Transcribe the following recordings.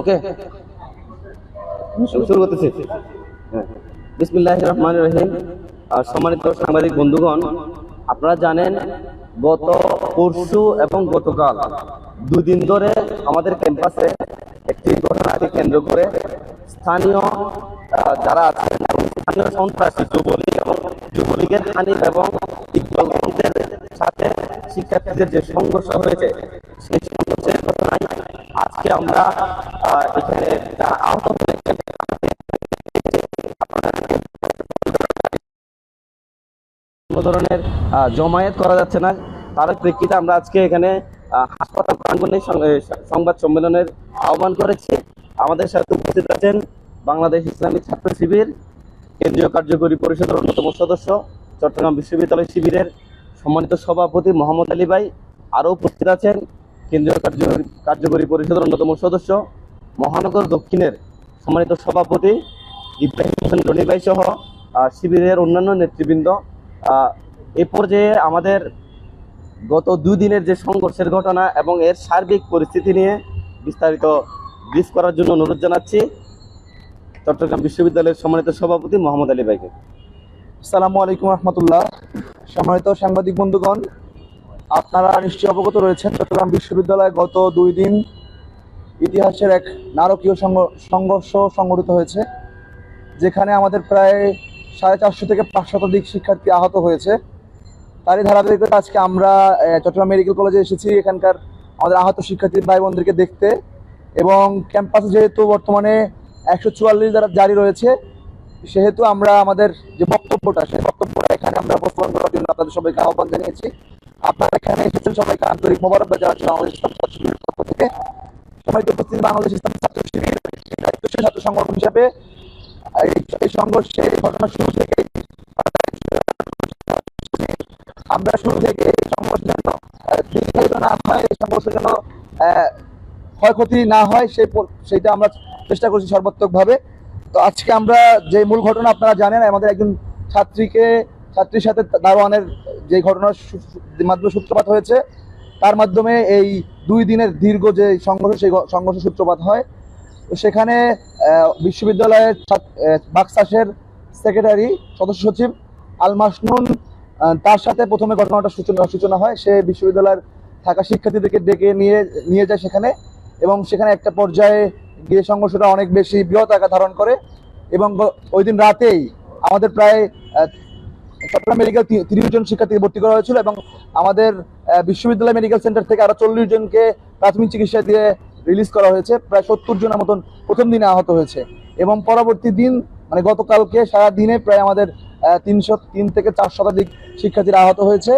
ওকে শুরু করতেছি। হ্যাঁ। বিসমিল্লাহ রহমান রহিম। আর সম্মানিত সাংবাদিক বন্ধুগণ, আপনারা জানেন গত পরশু এবং গতকাল দুদিন ধরে আমাদের ক্যাম্পাসে একটি ঘটনাকে কেন্দ্র করে স্থানীয় যারা আছেন স্থানীয় সন্ত্রাসী যুবলীগ এবং যুবলীগের হানিফ এবং সাথে শিক্ষার্থীদের যে সংঘর্ষ হয়েছে, সেই আজকে আমরা এখানে আহত কোনো ধরনের জমায়েত করা যাচ্ছে না। তার প্রেক্ষিতে আমরা আজকে এখানে হাসপাতাল এ, সংবাদ সম্মেলনের আহ্বান করেছি। আমাদের সাথে উপস্থিত আছেন বাংলাদেশ ইসলামী ছাত্র শিবির কেন্দ্রীয় কার্যকরী পরিষদের অন্যতম সদস্য চট্টগ্রাম বিশ্ববিদ্যালয় শিবিরের সম্মানিত সভাপতি মোহাম্মদ আলী ভাই। আরও উপস্থিত আছেন কেন্দ্রীয় কার্যকরী কার্যকরী পরিষদের অন্যতম সদস্য, মহানগর দক্ষিণের সম্মানিত সভাপতি ইব্রাহিম হোসেন রনি ভাই সহ শিবিরের অন্যান্য নেতৃবৃন্দ। এ পর্যায়ে আমাদের গত দুই দিনের যে সংঘর্ষের ঘটনা এবং এর সার্বিক পরিস্থিতি নিয়ে বিস্তারিত ব্রিফ করার জন্য অনুরোধ জানাচ্ছি। চট্টগ্রাম বিশ্ববিদ্যালয়ের সম্মানিত সভাপতি মোহাম্মদ আলী ভাইকে। আসসালামু আলাইকুম রহমতুল্লাহ। সম্মানিত সাংবাদিক বন্ধুগণ আপনারা নিশ্চয়ই অবগত রয়েছেন, চট্টগ্রাম বিশ্ববিদ্যালয়ে গত দুই দিন ইতিহাসের এক নারকীয় সংঘ- সংঘর্ষ সংঘটিত হয়েছে, যেখানে আমাদের প্রায় সাড়ে চারশো থেকে পাঁচ শতাধিক শিক্ষার্থী আহত হয়েছে। তারই ধারাবাহিকতা আজকে আমরা চট্টগ্রাম মেডিকেল কলেজে এসেছি, এখানকার আমাদের আহত শিক্ষার্থী ভাই বোনদেরকে দেখতে। এবং ক্যাম্পাসে যেহেতু বর্তমানে একশো চুয়াল্লিশ দ্বারা জারি রয়েছে, সেহেতু আমরা আমাদের যে বক্তব্যটা, সেই বক্তব্যটা এখানে আমরা উপস্থাপন করার জন্য আপনাদের সবাইকে আহ্বান জানিয়েছি। আপনারা এখানে এসেছেন সবাইকে আন্তরিক মোবারকবাদ জানাচ্ছি বাংলাদেশ ইসলাম ছাত্র শিবিরের পক্ষ থেকে। সবাইকে উপস্থিত বাংলাদেশ ইসলাম ছাত্র শিবির দায়িত্বশীল ছাত্র সংগঠন হিসাবে এই- সংঘর্ষে ঘটনা শুরু থেকে আমরা শুরু থেকে সংঘর্ষ যেন দীর্ঘায়িত না হয় এই সংঘর্ষ যেন আহ, ক্ষয়ক্ষতি না হয় সেই সেইটা আমরা চেষ্টা করছি সর্বাত্মকভাবে। তো আজকে আমরা যে মূল ঘটনা আপনারা জানেন আমাদের একজন ছাত্রীকে ছাত্রীর সাথে দারোয়ানের যে ঘটনার মাধ্যমে সূত্রপাত হয়েছে, তার মাধ্যমে এই দুই দিনের দীর্ঘ যে সংঘর্ষ, সেই সংঘর্ষ সূত্রপাত হয়। সেখানে বিশ্ববিদ্যালয়ের বাকসাসের সেক্রেটারি, সদস্য সচিব আল মাসনুন তার সাথে প্রথমে ঘটনাটা সূচনা সূচনা হয়। সে বিশ্ববিদ্যালয়ের থাকা শিক্ষার্থীদেরকে ডেকে নিয়ে নিয়ে যায় সেখানে এবং সেখানে একটা পর্যায়ে গিয়ে সংঘর্ষটা অনেক বেশি বৃহৎ আকার ধারণ করে এবং ওই দিন রাতেই আমাদের প্রায় চট্টগ্রাম মেডিকেল তিরিশ জন শিক্ষার্থী ভর্তি করা হয়েছিল এবং আমাদের বিশ্ববিদ্যালয় মেডিকেল সেন্টার থেকে আরও চল্লিশ জনকে প্রাথমিক চিকিৎসা দিয়ে রিলিজ করা হয়েছে। প্রায় সত্তর জনের মতন প্রথম দিনে আহত হয়েছে। এবং পরবর্তী দিন মানে গতকালকে সারা দিনে প্রায় আমাদের তিনশো তিন থেকে চার শতাধিক শিক্ষার্থীরা আহত হয়েছে।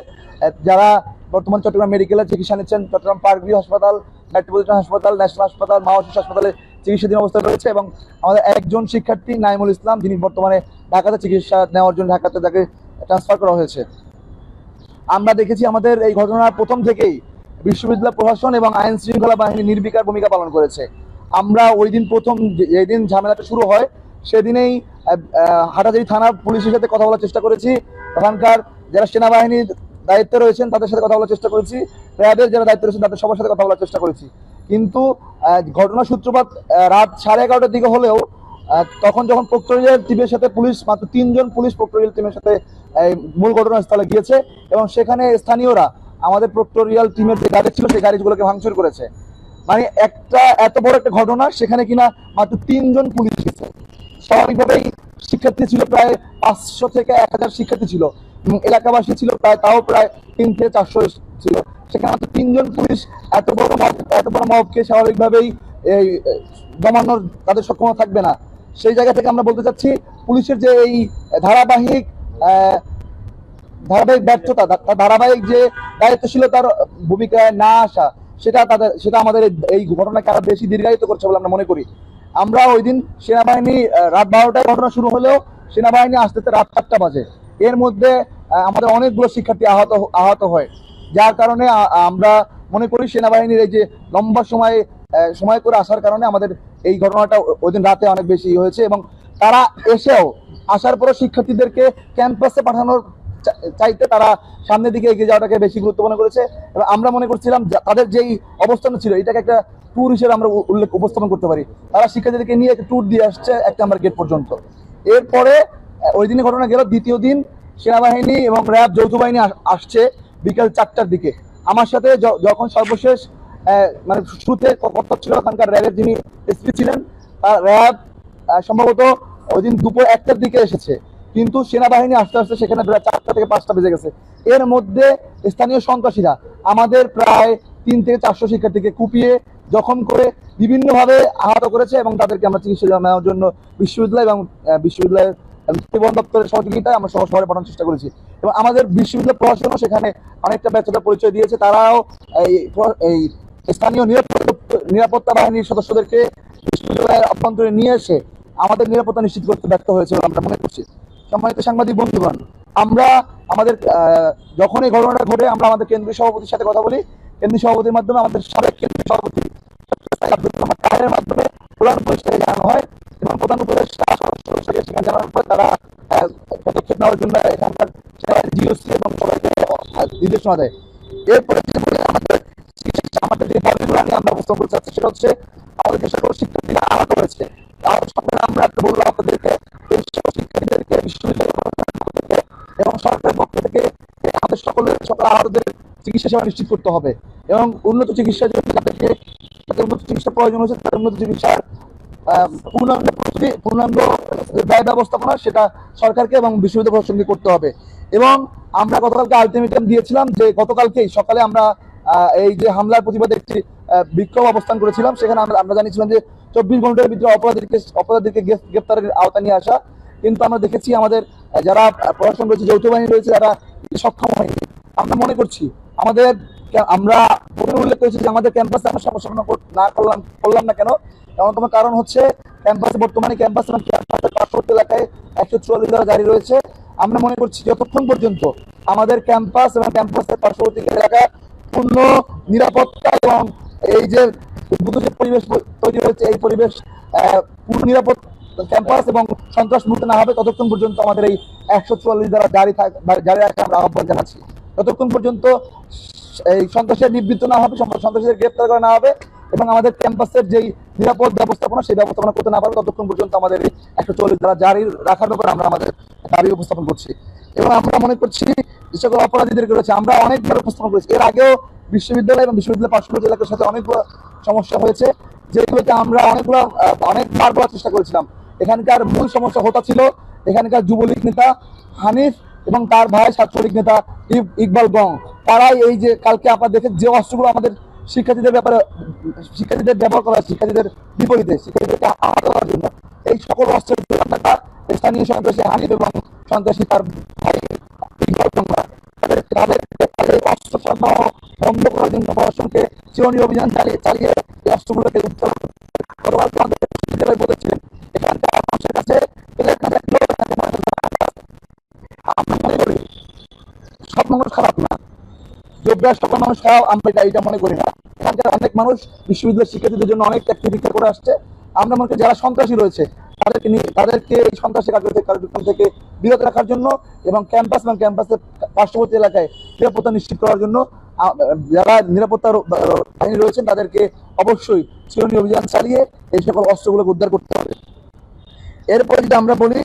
যারা বর্তমান চট্টগ্রাম মেডিকেলে চিকিৎসা নিচ্ছেন, চট্টগ্রাম পার্কভিউ হাসপাতাল, মেট্রোপলিটন হাসপাতাল, ন্যাশনাল হাসপাতাল মাওয়াশিস হাসপাতালে চিকিৎসাধীন অবস্থায় রয়েছে এবং আমাদের একজন শিক্ষার্থী, নাইমুল ইসলাম, যিনি বর্তমানে ঢাকাতে চিকিৎসা নেওয়ার জন্য ঢাকাতে তাকে ট্রান্সফার করা হয়েছে। আমরা দেখেছি আমাদের এই ঘটনার প্রথম থেকেই বিশ্ববিদ্যালয় প্রশাসন এবং আইন শৃঙ্খলা বাহিনী নির্বিকার ভূমিকা পালন করেছে। আমরা ওই দিন প্রথম যেদিন ঝামেলাটা শুরু হয় সেদিনেই হাটাজারি থানা পুলিশের সাথে কথা বলার চেষ্টা করেছি। ওখানকার যারা সেনাবাহিনীর দায়িত্বে রয়েছেন তাদের সাথে কথা বলার চেষ্টা করেছি। র্যাবের যারা দায়িত্বে রয়েছেন তাদের সবার সাথে কথা বলার চেষ্টা করেছি। কিন্তু আহ, ঘটনার সূত্রপাত রাত সাড়ে এগারোটার দিকে হলেও তখন যখন প্রক্টোরিয়াল টিমের সাথে পুলিশ মাত্র তিনজন পুলিশ প্রক্টোরিয়াল টিমের সাথে মূল ঘটনাস্থলে গিয়েছে এবং সেখানে স্থানীয়রা আমাদের প্রক্টোরিয়াল টিমের যে গাড়ি ছিল, সেই গাড়িগুলোকে ভাঙচুর করেছে। মানে একটা এত বড় একটা ঘটনা, সেখানে কিনা মাত্র তিনজন পুলিশ গেছে স্বাভাবিকভাবেই শিক্ষার্থী ছিল প্রায় পাঁচশো থেকে এক হাজার শিক্ষার্থী ছিল। এবং এলাকাবাসী ছিল প্রায়, তাও প্রায় তিন থেকে চারশো ছিল। সেখানে মাত্র তিনজন পুলিশ এত বড় এত বড় মবকে স্বাভাবিকভাবেই এই দমানোর তাদের সক্ষমতা থাকবে না। সেই জায়গা থেকে আমরা বলতে চাচ্ছি, পুলিশের যে এই ধারাবাহিক ধারাবাহিক ব্যর্থতা তার ধারাবাহিক যে দায়িত্বশীলতার ভূমিকায় না আসা, সেটা তাদের, সেটা আমাদের এই- ঘটনাকে আরও বেশি দীর্ঘায়িত করছে বলে আমরা মনে করি। আমরা ওই দিন সেনাবাহিনী রাত বারোটায় ঘটনা শুরু হলেও সেনাবাহিনী আসতে রাত চারটা বাজে। এর মধ্যে আমাদের অনেকগুলো শিক্ষার্থী আহত আহত হয়। যার কারণে আমরা মনে করি সেনাবাহিনীর এই যে লম্বা সময় সময় করে আসার কারণে আমাদের এই ঘটনাটা ওই দিন রাতে অনেক বেশি হয়েছে এবং তারা এসেও আসার পরও শিক্ষার্থীদেরকে ক্যাম্পাসে পাঠানোর চাইতে তারা সামনের দিকে এগিয়ে যাওয়াটাকে বেশি গুরুত্ব মনে করেছে। এবং আমরা মনে করছিলাম তাদের যেই অবস্থান ছিল, এটাকে একটা ট্যুর হিসেবে আমরা উল্লেখ, উপস্থাপন করতে পারি। তারা শিক্ষার্থীদেরকে নিয়ে একটা ট্যুর দিয়ে আসছে একটা আমার গেট পর্যন্ত। এরপরে ওই দিনে ঘটনা গেল, দ্বিতীয় দিন সেনাবাহিনী এবং র্যাব যৌথ বাহিনী আসছে বিকেল চারটার দিকে। আমার সাথে যখন সর্বশেষ মানে শুরুতে কথা ছিল ওখানকার র্যাবের যিনি এসপি ছিলেন, তার র্যাব সম্ভবত ওই দিন দুপুর একটার দিকে এসেছে। কিন্তু সেনাবাহিনী আস্তে আস্তে সেখানে প্রায় চারটা থেকে পাঁচটা বেজে গেছে। এর মধ্যে স্থানীয় সন্ত্রাসীরা আমাদের প্রায় তিন থেকে চারশো শিক্ষার্থীকে কুপিয়ে জখম করে বিভিন্নভাবে আহত করেছে এবং তাদেরকে আমরা চিকিৎসা নেওয়ার জন্য বিশ্ববিদ্যালয় এবং বিশ্ববিদ্যালয়ের পরিবহন দপ্তরের সহযোগিতায় আমরা সহ শহরে পাঠানোর চেষ্টা করেছি। এবং আমাদের বিশ্ববিদ্যালয় প্রশাসনও সেখানে অনেকটা ব্যর্থতার পরিচয় দিয়েছে। তারাও এই স্থানীয় নিরাপত্তা নিরাপত্তা বাহিনীর সদস্যদেরকে বিশ্ববিদ্যালয়ের অভ্যন্তরে নিয়ে এসে আমাদের নিরাপত্তা নিশ্চিত করতে ব্যর্থ হয়েছে বলে আমরা মনে করছি। সম্মানিত সাংবাদিক বন্ধুগণ, আমরা আমাদের যখন এই ঘটনাটা ঘটে, আমরা আমাদের কেন্দ্রীয় সভাপতির সাথে কথা বলি। কেন্দ্রীয় সভাপতির মাধ্যমে আমাদের সাবেক কেন্দ্রীয় সভাপতি আব্দুল মাধ্যমে প্রধান উপদেষ্টাকে জানানো হয় এবং প্রধান উপদেষ্টা সদস্যকে সেখানে জানানোর পর তারা পদক্ষেপ নেওয়ার জন্য এখানকার জিওসি এবং সবাইকে নির্দেশনা দেয়। এরপরে আমাদের আমাদের যে দাবিগুলো আমরা উপস্থাপন করতে চাচ্ছি, সেটা হচ্ছে সকলের সকল আহতদের চিকিৎসা সেবা নিশ্চিত করতে হবে। এবং উন্নত চিকিৎসার জন্য যাদেরকে, যাদের উন্নত চিকিৎসা প্রয়োজন হয়েছে, তাদের উন্নত চিকিৎসার পূর্ণাঙ্গ প্রস্তুতি পূর্ণাঙ্গ ব্যয় ব্যবস্থাপনা সেটা সরকারকে এবং বিশ্ববিদ্যালয় প্রশাসনকে করতে হবে। এবং আমরা গতকালকে আলটিমেটাম দিয়েছিলাম যে গতকালকেই সকালে আমরা এই যে হামলার প্রতিবাদে একটি বিক্ষোভ অবস্থান করেছিলাম, সেখানে আমরা আমরা জানিয়েছিলাম যে চব্বিশ ঘণ্টার ভিতরে অপরাধীকে অপরাধীকে গ্রেফতারের আওতা নিয়ে আসা। কিন্তু আমরা দেখেছি আমাদের, যারা প্রশাসন রয়েছে যৌথ বাহিনী রয়েছে তারা সক্ষম হয়নি। আমরা মনে করছি, আমাদের আমরা উল্লেখ করেছি যে আমাদের ক্যাম্পাসে আমরা সমস্যা না করলাম করলাম না কেন? অন্যতম কারণ হচ্ছে, ক্যাম্পাসে বর্তমানে ক্যাম্পাস এবং ক্যাম্পাসের পার্শ্ববর্তী এলাকায় একশো চুয়াল্লিশ ধারা জারি রয়েছে। আমরা মনে করছি যতক্ষণ পর্যন্ত আমাদের ক্যাম্পাস এবং ক্যাম্পাসের পার্শ্ববর্তী এলাকা পূর্ণ নিরাপত্তা এবং এই যে পরিবেশ তৈরি হয়েছে, এই পরিবেশ পূর্ণ নিরাপদ ক্যাম্পাস এবং সন্ত্রাস মুক্ত না হবে ততক্ষণ পর্যন্ত আমাদের এই একশো চুয়াল্লিশ দ্বারা জারি জারি রাখা আমরা আহ্বান জানাচ্ছি। ততক্ষণ পর্যন্ত এই সন্ত্রাসের নিবৃত্ত না হবে সন্ত্রাস- সন্ত্রাসীদের গ্রেপ্তার করা না হবে এবং আমাদের ক্যাম্পাসের যেই নিরাপদ ব্যবস্থাপনা সেই ব্যবস্থাপনা করতে না পারবে ততক্ষণ পর্যন্ত আমাদের এই একশো চল্লিশ দ্বারা জারি রাখার ব্যাপারে আমরা আমাদের দাবি উপস্থাপন করছি। এবং আমরা মনে করছি যে সকল অপরাধীদেরকে রয়েছে, আমরা অনেকবার উপস্থাপন করেছি। এর আগেও বিশ্ববিদ্যালয় এবং বিশ্ববিদ্যালয় পার্শ্ববর্তী এলাকার সাথে অনেকগুলো সমস্যা হয়েছে, যেগুলোতে আমরা অনেকগুলো অনেকবার বলার চেষ্টা করেছিলাম। এখানকার মূল সমস্যা হতা ছিল এখানকার যুবলীগ নেতা হানিফ এবং তার ভাই ছাত্রলীগ নেতা ইক- ইকবাল গং। তারাই এই যে কালকে আপনারা দেখে যে অস্ত্রগুলো আমাদের শিক্ষার্থীদের ব্যাপারে, শিক্ষার্থীদের ব্যবহার করা শিক্ষার্থীদের বিপরীতে, শিক্ষার্থীদেরকে আহত করার জন্য। এই সকল অস্ত্রের স্থানীয় সন্ত্রাসী হানিফ এবং সন্ত্রাসী তার ভাই ইকবাল গংরা তাদের অস্ত্র জন্য অভিযান চালিয়ে চালিয়ে এই অস্ত্রগুলোকে উত্তোলন গতকালকে আমাদের আমরা এটা এটা মনে করি না। এখানকার অনেক মানুষ শিক্ষার্থীদের জন্য অনেক করে আসছে। আমরা মনে করি যারা সন্ত্রাসী রয়েছে, তাদেরকে তাদেরকে এই সন্ত্রাসী কার্যক্রম থেকে বিরত রাখার জন্য এবং ক্যাম্পাস এবং ক্যাম্পাসের পার্শ্ববর্তী এলাকায় নিরাপত্তা নিশ্চিত করার জন্য যারা নিরাপত্তা বাহিনী রয়েছেন, তাদেরকে অবশ্যই চিরনি অভিযান চালিয়ে এই সকল অস্ত্রগুলোকে উদ্ধার করতে হবে। এরপরে যদি আমরা বলি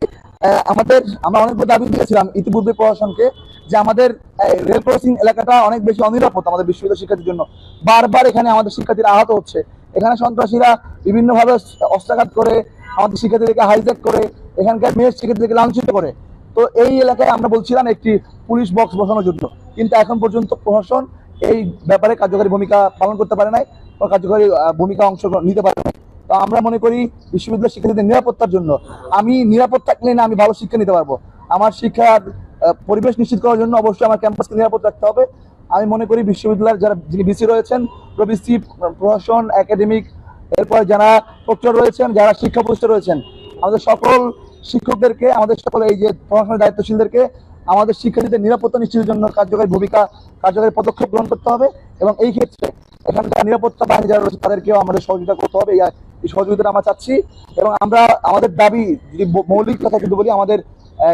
আমাদের, আমরা অনেকগুলো দাবি দিয়েছিলাম ইতিপূর্বে প্রশাসনকে যে আমাদের রেল ক্রসিং এলাকাটা অনেক বেশি অনিরাপদ আমাদের বিশ্ববিদ্যালয় শিক্ষার্থীর জন্য। বারবার এখানে আমাদের শিক্ষার্থীরা আহত হচ্ছে। এখানে সন্ত্রাসীরা বিভিন্নভাবে অস্ত্রাঘাত করে আমাদের শিক্ষার্থীদেরকে হাইজ্যাক করে, এখানকার মেয়ের শিক্ষার্থীদেরকে লাঞ্ছিত করে। তো এই এলাকায় আমরা বলছিলাম একটি পুলিশ বক্স বসানোর জন্য। কিন্তু এখন পর্যন্ত প্রশাসন এই ব্যাপারে কার্যকরী ভূমিকা পালন করতে পারে নাই বা কার্যকরী ভূমিকা অংশগ্রহণ নিতে পারে আমরা মনে করি বিশ্ববিদ্যালয় শিক্ষার্থীদের নিরাপত্তার জন্য। আমি নিরাপদ থাকলে না আমি ভালো শিক্ষা নিতে পারব। আমার শিক্ষার পরিবেশ নিশ্চিত করার জন্য অবশ্যই আমার ক্যাম্পাসকে নিরাপদ রাখতে হবে। আমি মনে করি বিশ্ববিদ্যালয়ের যারা, যিনি বিসি রয়েছেন প্রবিসি প্রশাসন একাডেমিক, এরপর যারা প্রক্টর রয়েছেন, যারা শিক্ষা প্রতিষ্ঠা রয়েছেন, আমাদের সকল শিক্ষকদেরকে, আমাদের সকল এই যে প্রশাসনের দায়িত্বশীলদেরকে, আমাদের শিক্ষার্থীদের নিরাপত্তা নিশ্চিতের জন্য কার্যকরী ভূমিকা, কার্যকরী পদক্ষেপ গ্রহণ করতে হবে এবং এই ক্ষেত্রে এখানকার নিরাপত্তা বাহিনী যারা রয়েছে, তাদেরকেও আমাদের সহযোগিতা করতে হবে। সহযোগিতা আমরা চাচ্ছি এবং আমরা আমাদের দাবি, যদি মৌলিক কথা কিন্তু বলি, আমাদের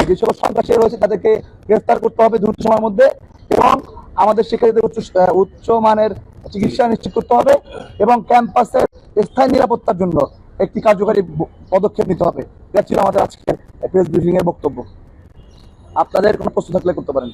যে সকল সন্ত্রাসী রয়েছে, তাদেরকে গ্রেফতার করতে হবে দ্রুত সময়ের মধ্যে এবং আমাদের শিক্ষার্থীদের উচ্চ উচ্চ মানের চিকিৎসা নিশ্চিত করতে হবে এবং ক্যাম্পাসের স্থায়ী নিরাপত্তার জন্য একটি কার্যকারী পদক্ষেপ নিতে হবে। এটা ছিল আমাদের আজকের প্রেস ব্রিফিং এর বক্তব্য। আপনাদের কোনো প্রশ্ন থাকলে করতে পারেন।